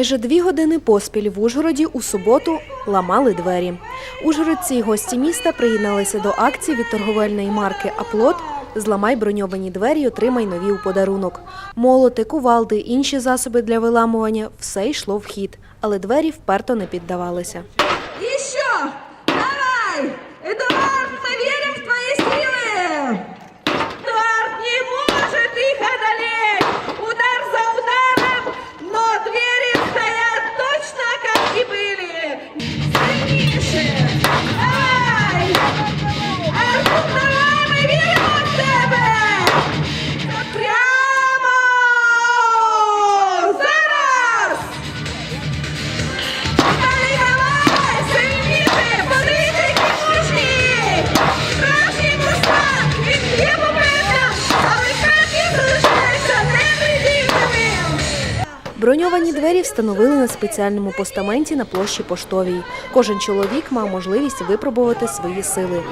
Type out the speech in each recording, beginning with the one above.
Майже дві години поспіль в Ужгороді у суботу ламали двері. Ужгородці й гості міста приєдналися до акції від торговельної марки Аплот Зламай броньовані двері, отримай нові у подарунок. Молоти, кувалди, інші засоби для виламування все йшло в хід, але двері вперто не піддавалися. І Давай! Броньовані двері встановили на спеціальному постаменті на площі Поштовій. Кожен чоловік мав можливість випробувати свої сили.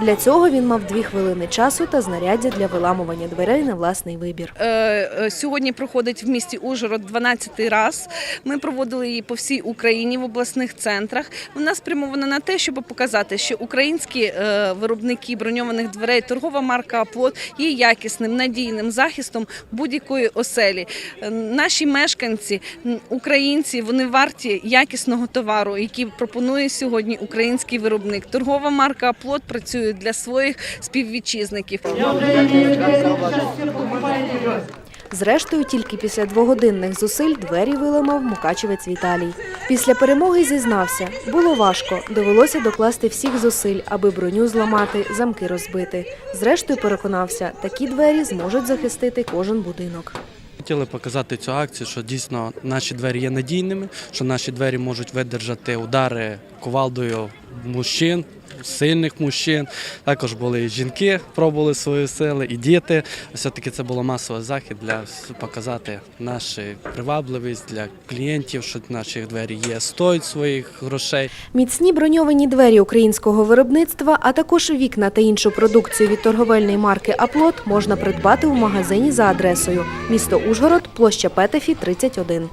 Для цього він мав дві хвилини часу та знаряддя для виламування дверей на власний вибір. Е, е, Сьогодні проходить в місті Ужгород 12-й раз. Ми проводили її по всій Україні в обласних центрах. Вона спрямована на те, щоб показати, що українські е, виробники броньованих дверей, торгова марка Аплот є якісним надійним захистом будь-якої оселі. Наші мешканці, м, українці, вони варті якісного товару, який пропонує сьогодні український виробник. Торгова марка Аплот працює для своїх співвітчизників. Зрештою, тільки після двогодинних зусиль двері виламав мукачевець Віталій. Після перемоги зізнався, було важко, довелося докласти всіх зусиль, аби броню зламати, замки розбити. Зрештою, переконався, такі двері зможуть захистити кожен будинок. Хотіли показати цю акцію, що дійсно наші двері є надійними, що наші двері можуть видержати удари кувалдою мужчин, сильних мужчин. Також були і жінки, пробували свої сили, і діти. Все-таки це було масовий захід для показати нашу привабливість для клієнтів, що наші двері є, стоять своїх грошей. Міцні броньовані двері українського виробництва, а також вікна та іншу продукцію від торговельної марки Аплот можна придбати у магазині за адресою місто Ужгород, площа Петефі, 31.